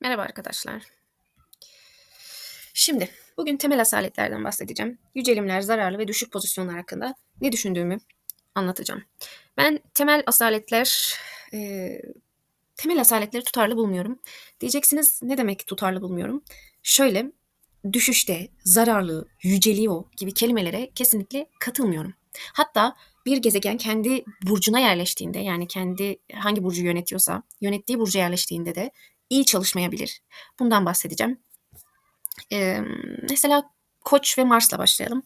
Merhaba arkadaşlar. Şimdi bugün temel asaletlerden bahsedeceğim. Yücelimler, zararlı ve düşük pozisyonlar hakkında ne düşündüğümü anlatacağım. Ben temel asaletler, eee, temel asaletleri tutarlı bulmuyorum. Diyeceksiniz ne demek tutarlı bulmuyorum? Şöyle, düşüşte, zararlı, yüceliyor gibi kelimelere kesinlikle katılmıyorum. Hatta bir gezegen kendi burcuna yerleştiğinde yani kendi hangi burcu yönetiyorsa yönettiği burca yerleştiğinde de iyi çalışmayabilir. Bundan bahsedeceğim. Eee, mesela Koç ve Mars'la başlayalım.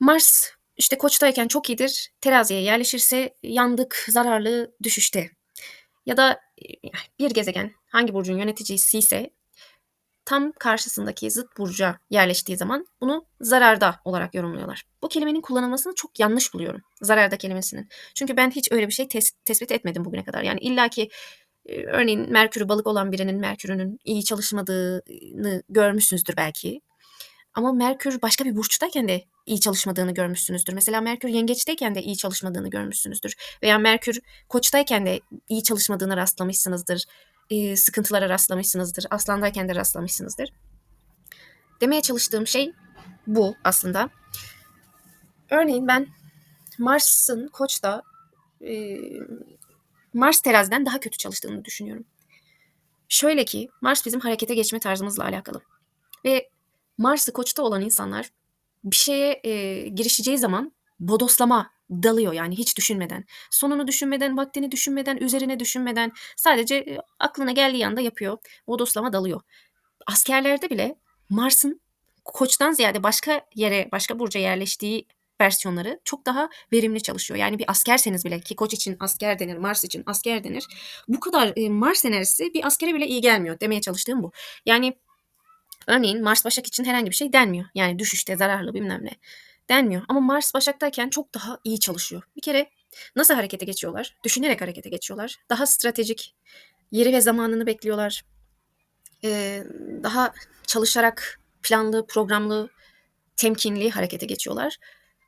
Mars işte Koç'tayken çok iyidir. Teraziye yerleşirse yandık, zararlı, düşüşte. Ya da eee, bir gezegen hangi burcun yöneticisi ise tam karşısındaki zıt burca yerleştiği zaman bunu zararda olarak yorumluyorlar. Bu kelimenin kullanılmasını çok yanlış buluyorum. Zararda kelimesinin. Çünkü ben hiç öyle bir şey tes- tespit etmedim bugüne kadar. Yani illaki örneğin Merkür'ü balık olan birinin Merkür'ünün iyi çalışmadığını görmüşsünüzdür belki. Ama Merkür başka bir burçtayken de iyi çalışmadığını görmüşsünüzdür. Mesela Merkür yengeçteyken de iyi çalışmadığını görmüşsünüzdür. Veya Merkür koçtayken de iyi çalışmadığını rastlamışsınızdır. Eee, sıkıntılara rastlamışsınızdır. Aslandayken de rastlamışsınızdır. Demeye çalıştığım şey bu aslında. Örneğin ben Mars'ın koçta eee, Mars teraziden daha kötü çalıştığını düşünüyorum. Şöyle ki Mars bizim harekete geçme tarzımızla alakalı. Ve Mars'ı koçta olan insanlar bir şeye e, girişeceği zaman bodoslama dalıyor yani hiç düşünmeden. Sonunu düşünmeden, vaktini düşünmeden, üzerine düşünmeden sadece e, aklına geldiği anda yapıyor. Bodoslama dalıyor. Askerlerde bile Mars'ın koçtan ziyade başka yere, başka burca yerleştiği versiyonları çok daha verimli çalışıyor. Yani bir askerseniz bile ki koç için asker denir, Mars için asker denir. Bu kadar e, Mars enerjisi bir askere bile iyi gelmiyor demeye çalıştığım bu. Yani örneğin Mars Başak için herhangi bir şey denmiyor. Yani düşüşte zararlı bilmem ne denmiyor. Ama Mars Başak'tayken çok daha iyi çalışıyor. Bir kere nasıl harekete geçiyorlar? Düşünerek harekete geçiyorlar. Daha stratejik, yeri ve zamanını bekliyorlar. Ee, daha çalışarak planlı, programlı, temkinli harekete geçiyorlar.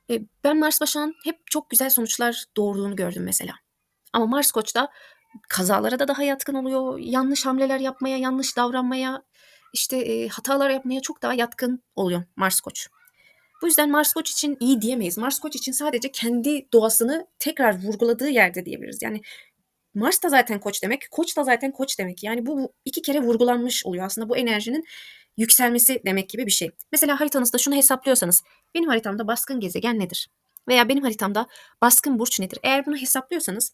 Ee, ben Mars Başak'ın hep çok güzel sonuçlar doğurduğunu gördüm mesela. Ama Mars Koç'ta kazalara da daha yatkın oluyor. Yanlış hamleler yapmaya, yanlış davranmaya, işte e, hatalar yapmaya çok daha yatkın oluyor Mars Koç. Bu yüzden Mars Koç için iyi diyemeyiz. Mars Koç için sadece kendi doğasını tekrar vurguladığı yerde diyebiliriz. Yani Mars da zaten koç demek, koç da zaten koç demek. Yani bu iki kere vurgulanmış oluyor. Aslında bu enerjinin yükselmesi demek gibi bir şey. Mesela haritanızda şunu hesaplıyorsanız benim haritamda baskın gezegen nedir? Veya benim haritamda baskın burç nedir? Eğer bunu hesaplıyorsanız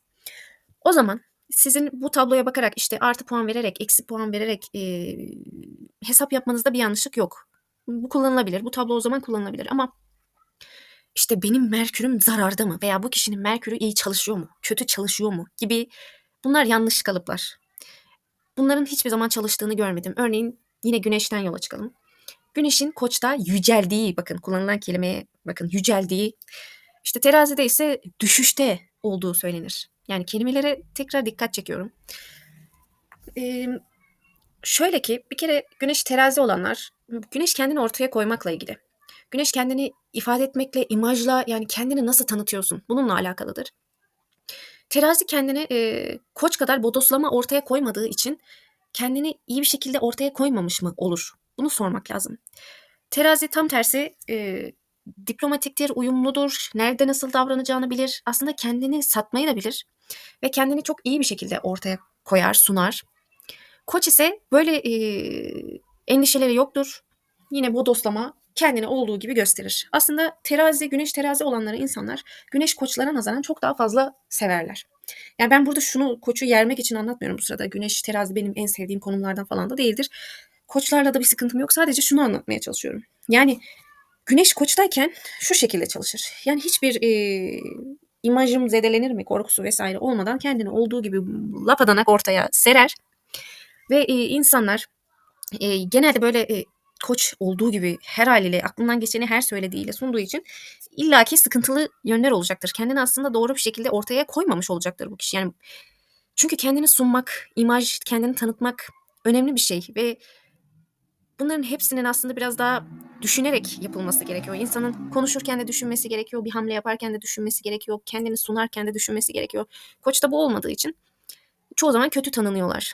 o zaman sizin bu tabloya bakarak işte artı puan vererek, eksi puan vererek e, hesap yapmanızda bir yanlışlık yok. Bu kullanılabilir. Bu tablo o zaman kullanılabilir. Ama işte benim Merkür'üm zararda mı? Veya bu kişinin Merkür'ü iyi çalışıyor mu? Kötü çalışıyor mu? Gibi bunlar yanlış kalıplar. Bunların hiçbir zaman çalıştığını görmedim. Örneğin yine Güneş'ten yola çıkalım. Güneş'in koçta yüceldiği, bakın kullanılan kelimeye bakın yüceldiği, işte terazide ise düşüşte olduğu söylenir. Yani kelimelere tekrar dikkat çekiyorum. Ee, şöyle ki bir kere güneş terazi olanlar, güneş kendini ortaya koymakla ilgili. Güneş kendini ifade etmekle, imajla yani kendini nasıl tanıtıyorsun bununla alakalıdır. Terazi kendini e, koç kadar bodoslama ortaya koymadığı için kendini iyi bir şekilde ortaya koymamış mı olur? Bunu sormak lazım. Terazi tam tersi e, diplomatiktir, uyumludur, nerede nasıl davranacağını bilir. Aslında kendini satmayı da bilir ve kendini çok iyi bir şekilde ortaya koyar, sunar. Koç ise böyle e, endişeleri yoktur. Yine bodoslama kendini olduğu gibi gösterir. Aslında terazi, güneş terazi olanları insanlar güneş koçlara nazaran çok daha fazla severler. Yani ben burada şunu koçu yermek için anlatmıyorum bu sırada. Güneş terazi benim en sevdiğim konumlardan falan da değildir. Koçlarla da bir sıkıntım yok. Sadece şunu anlatmaya çalışıyorum. Yani güneş koçtayken şu şekilde çalışır. Yani hiçbir e, imajım zedelenir mi korkusu vesaire olmadan kendini olduğu gibi lapadanak ortaya serer. Ve e, insanlar e, genelde böyle e, koç olduğu gibi her haliyle aklından geçeni her söylediğiyle sunduğu için illaki sıkıntılı yönler olacaktır. Kendini aslında doğru bir şekilde ortaya koymamış olacaktır bu kişi. Yani çünkü kendini sunmak, imaj, kendini tanıtmak önemli bir şey ve bunların hepsinin aslında biraz daha düşünerek yapılması gerekiyor. İnsanın konuşurken de düşünmesi gerekiyor, bir hamle yaparken de düşünmesi gerekiyor, kendini sunarken de düşünmesi gerekiyor. Koçta bu olmadığı için çoğu zaman kötü tanınıyorlar.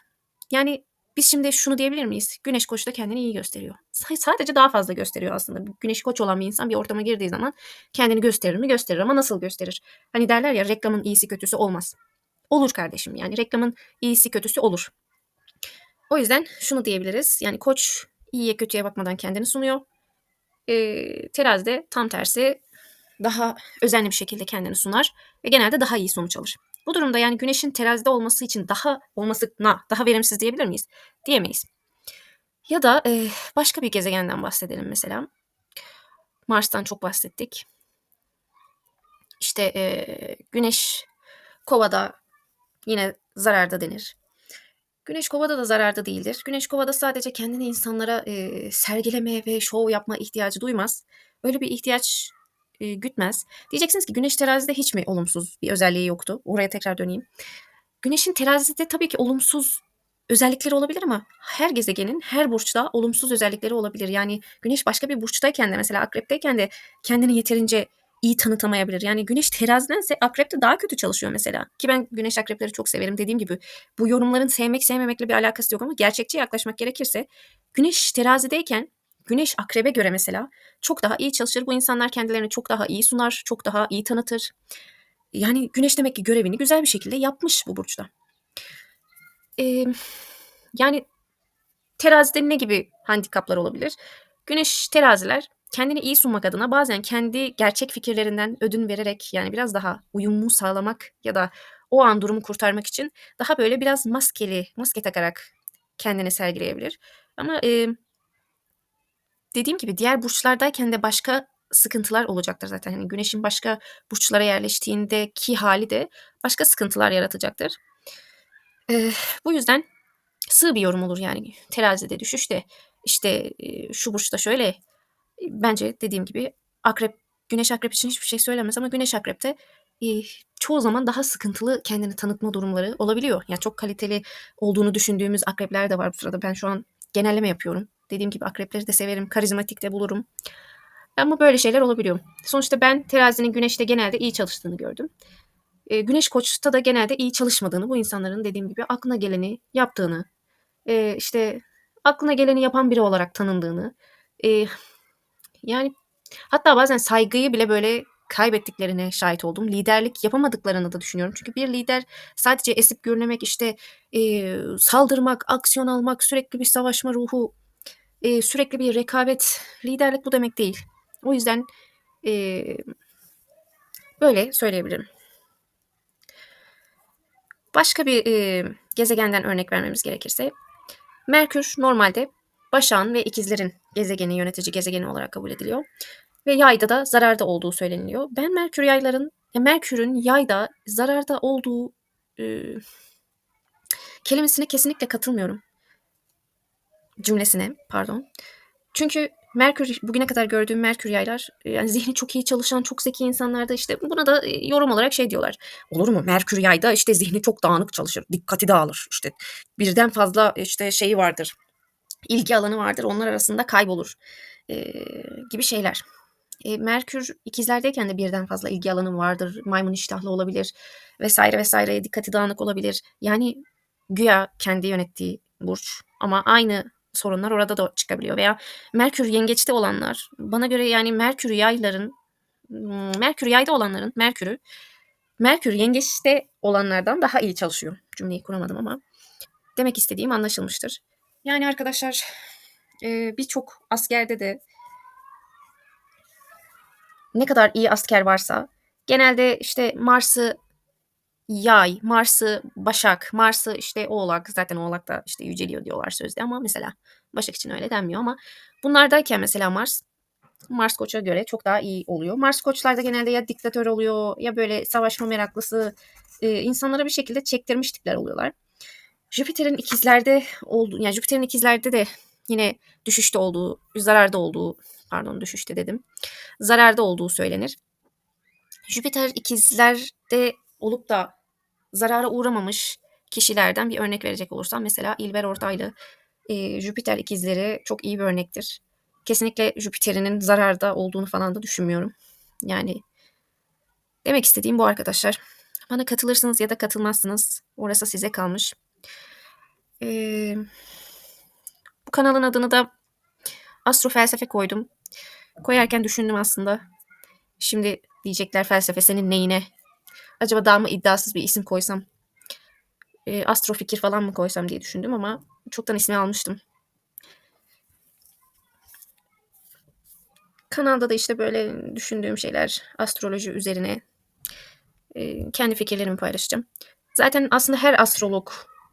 Yani biz şimdi şunu diyebilir miyiz? Güneş koç da kendini iyi gösteriyor. S- Sadece daha fazla gösteriyor aslında. Güneş koç olan bir insan bir ortama girdiği zaman kendini gösterir mi? Gösterir ama nasıl gösterir? Hani derler ya reklamın iyisi kötüsü olmaz. Olur kardeşim yani reklamın iyisi kötüsü olur. O yüzden şunu diyebiliriz. Yani koç iyiye kötüye bakmadan kendini sunuyor. Ee, terazi de tam tersi daha özenli bir şekilde kendini sunar ve genelde daha iyi sonuç alır. Bu durumda yani güneşin terazide olması için daha olmasına daha verimsiz diyebilir miyiz? Diyemeyiz. Ya da e, başka bir gezegenden bahsedelim mesela. Mars'tan çok bahsettik. İşte e, güneş kovada yine zararda denir. Güneş kovada da zararda değildir. Güneş kovada sadece kendini insanlara e, sergileme ve şov yapma ihtiyacı duymaz. Böyle bir ihtiyaç e, gütmez. Diyeceksiniz ki güneş terazide hiç mi olumsuz bir özelliği yoktu? Oraya tekrar döneyim. Güneşin terazide tabii ki olumsuz özellikleri olabilir ama her gezegenin her burçta olumsuz özellikleri olabilir. Yani güneş başka bir burçtayken de mesela akrepteyken de kendini yeterince iyi tanıtamayabilir. Yani güneş terazidense akrepte daha kötü çalışıyor mesela. Ki ben güneş akrepleri çok severim. Dediğim gibi bu yorumların sevmek sevmemekle bir alakası yok ama gerçekçi yaklaşmak gerekirse güneş terazideyken güneş akrebe göre mesela çok daha iyi çalışır. Bu insanlar kendilerini çok daha iyi sunar, çok daha iyi tanıtır. Yani güneş demek ki görevini güzel bir şekilde yapmış bu burçta. Ee, yani terazide ne gibi handikaplar olabilir? Güneş teraziler kendini iyi sunmak adına bazen kendi gerçek fikirlerinden ödün vererek yani biraz daha uyumu sağlamak ya da o an durumu kurtarmak için daha böyle biraz maskeli, maske takarak kendini sergileyebilir. Ama e, dediğim gibi diğer burçlardayken de başka sıkıntılar olacaktır zaten. Yani güneşin başka burçlara yerleştiğindeki hali de başka sıkıntılar yaratacaktır. E, bu yüzden sığ bir yorum olur yani terazide düşüşte işte e, şu burçta şöyle bence dediğim gibi akrep güneş akrep için hiçbir şey söylemez ama güneş akrepte e, çoğu zaman daha sıkıntılı kendini tanıtma durumları olabiliyor. Yani çok kaliteli olduğunu düşündüğümüz akrepler de var bu sırada. Ben şu an genelleme yapıyorum. Dediğim gibi akrepleri de severim. Karizmatik de bulurum. Ama böyle şeyler olabiliyor. Sonuçta ben terazinin güneşte genelde iyi çalıştığını gördüm. E, güneş koçta da genelde iyi çalışmadığını, bu insanların dediğim gibi aklına geleni yaptığını, e, işte aklına geleni yapan biri olarak tanındığını, e, yani hatta bazen saygıyı bile böyle kaybettiklerine şahit oldum. Liderlik yapamadıklarını da düşünüyorum. Çünkü bir lider sadece esip gürlemek, işte e, saldırmak, aksiyon almak, sürekli bir savaşma ruhu, e, sürekli bir rekabet. Liderlik bu demek değil. O yüzden e, böyle söyleyebilirim. Başka bir e, gezegenden örnek vermemiz gerekirse Merkür normalde Başak'ın ve ikizlerin gezegeni, yönetici gezegeni olarak kabul ediliyor. Ve yayda da zararda olduğu söyleniliyor. Ben Merkür yayların, ya Merkür'ün yayda zararda olduğu e, kelimesine kesinlikle katılmıyorum. Cümlesine pardon. Çünkü Merkür bugüne kadar gördüğüm Merkür yaylar yani zihni çok iyi çalışan çok zeki insanlarda işte buna da yorum olarak şey diyorlar. Olur mu? Merkür yayda işte zihni çok dağınık çalışır. Dikkati dağılır. İşte birden fazla işte şeyi vardır. ilgi alanı vardır. Onlar arasında kaybolur. E, gibi şeyler. E, Merkür ikizlerdeyken de birden fazla ilgi alanı vardır. Maymun iştahlı olabilir vesaire vesaire. Dikkati dağınık olabilir. Yani güya kendi yönettiği burç ama aynı sorunlar orada da çıkabiliyor. Veya Merkür yengeçte olanlar bana göre yani Merkür yayların Merkür yayda olanların Merkür'ü Merkür yengeçte olanlardan daha iyi çalışıyor. Cümleyi kuramadım ama demek istediğim anlaşılmıştır. Yani arkadaşlar birçok askerde de ne kadar iyi asker varsa genelde işte Mars'ı Yay, Mars'ı Başak, Mars'ı işte Oğlak zaten Oğlak da işte yüceliyor diyorlar sözde ama mesela Başak için öyle denmiyor ama bunlardayken mesela Mars Mars Koç'a göre çok daha iyi oluyor. Mars Koçlarda genelde ya diktatör oluyor ya böyle savaşma meraklısı e, insanlara bir şekilde çektirmiş tipler oluyorlar. Jüpiter'in ikizlerde olduğu yani Jüpiter'in ikizlerde de yine düşüşte olduğu, zararda olduğu pardon düşüşte dedim. Zararda olduğu söylenir. Jüpiter ikizlerde olup da zarara uğramamış kişilerden bir örnek verecek olursam mesela İlber Ortaylı e, Jüpiter ikizleri çok iyi bir örnektir. Kesinlikle Jüpiter'inin zararda olduğunu falan da düşünmüyorum. Yani demek istediğim bu arkadaşlar. Bana katılırsınız ya da katılmazsınız. Orası size kalmış. Ee, kanalın adını da Astro Felsefe koydum. Koyarken düşündüm aslında. Şimdi diyecekler felsefe senin neyine? Acaba daha mı iddiasız bir isim koysam? E, astro fikir falan mı koysam diye düşündüm ama çoktan ismi almıştım. Kanalda da işte böyle düşündüğüm şeyler astroloji üzerine e, kendi fikirlerimi paylaşacağım. Zaten aslında her astrolog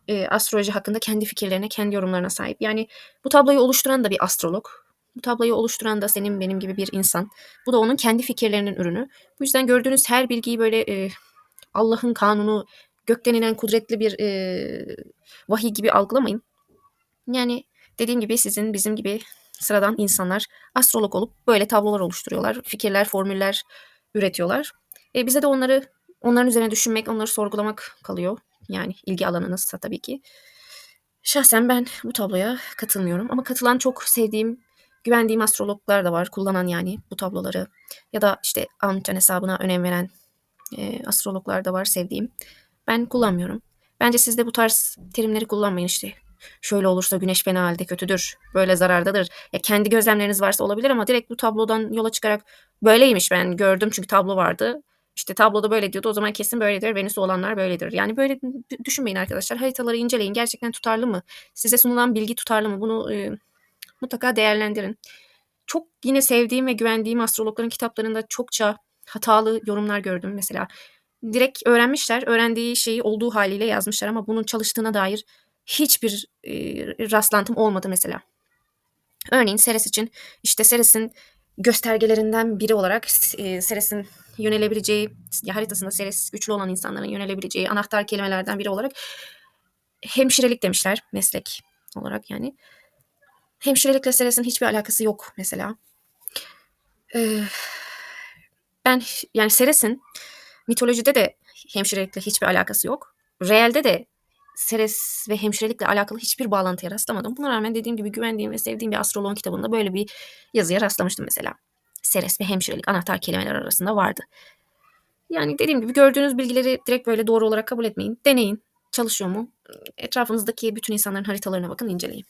e, astroloji hakkında kendi fikirlerine, kendi yorumlarına sahip. Yani bu tabloyu oluşturan da bir astrolog. Bu tabloyu oluşturan da senin benim gibi bir insan. Bu da onun kendi fikirlerinin ürünü. Bu yüzden gördüğünüz her bilgiyi böyle e, Allah'ın kanunu, gökten inen kudretli bir e, vahiy gibi algılamayın. Yani dediğim gibi sizin bizim gibi sıradan insanlar astrolog olup böyle tablolar oluşturuyorlar. Fikirler, formüller üretiyorlar. E, bize de onları onların üzerine düşünmek, onları sorgulamak kalıyor. Yani ilgi alanınızsa tabii ki. Şahsen ben bu tabloya katılmıyorum ama katılan çok sevdiğim, güvendiğim astrologlar da var. Kullanan yani bu tabloları ya da işte Amcan hesabına önem veren e, astrologlar da var sevdiğim. Ben kullanmıyorum. Bence siz de bu tarz terimleri kullanmayın işte. Şöyle olursa güneş fena halde kötüdür. Böyle zarardadır. Ya kendi gözlemleriniz varsa olabilir ama direkt bu tablodan yola çıkarak böyleymiş ben gördüm çünkü tablo vardı. İşte tabloda böyle diyordu o zaman kesin böyledir. Venüsü olanlar böyledir. Yani böyle düşünmeyin arkadaşlar. Haritaları inceleyin. Gerçekten tutarlı mı? Size sunulan bilgi tutarlı mı? Bunu e, mutlaka değerlendirin. Çok yine sevdiğim ve güvendiğim astrologların kitaplarında çokça hatalı yorumlar gördüm mesela. Direkt öğrenmişler, öğrendiği şeyi olduğu haliyle yazmışlar ama bunun çalıştığına dair hiçbir e, rastlantım olmadı mesela. Örneğin Ceres için işte Ceres'in göstergelerinden biri olarak e, Ceres'in yönelebileceği, ya haritasında Ceres güçlü olan insanların yönelebileceği anahtar kelimelerden biri olarak hemşirelik demişler meslek olarak yani. Hemşirelikle Ceres'in hiçbir alakası yok mesela. Ee, ben yani Ceres'in mitolojide de hemşirelikle hiçbir alakası yok. Real'de de Ceres ve hemşirelikle alakalı hiçbir bağlantıya rastlamadım. Buna rağmen dediğim gibi güvendiğim ve sevdiğim bir astroloğun kitabında böyle bir yazıya rastlamıştım mesela. Ceres ve hemşirelik anahtar kelimeler arasında vardı. Yani dediğim gibi gördüğünüz bilgileri direkt böyle doğru olarak kabul etmeyin. Deneyin. Çalışıyor mu? Etrafınızdaki bütün insanların haritalarına bakın, inceleyin.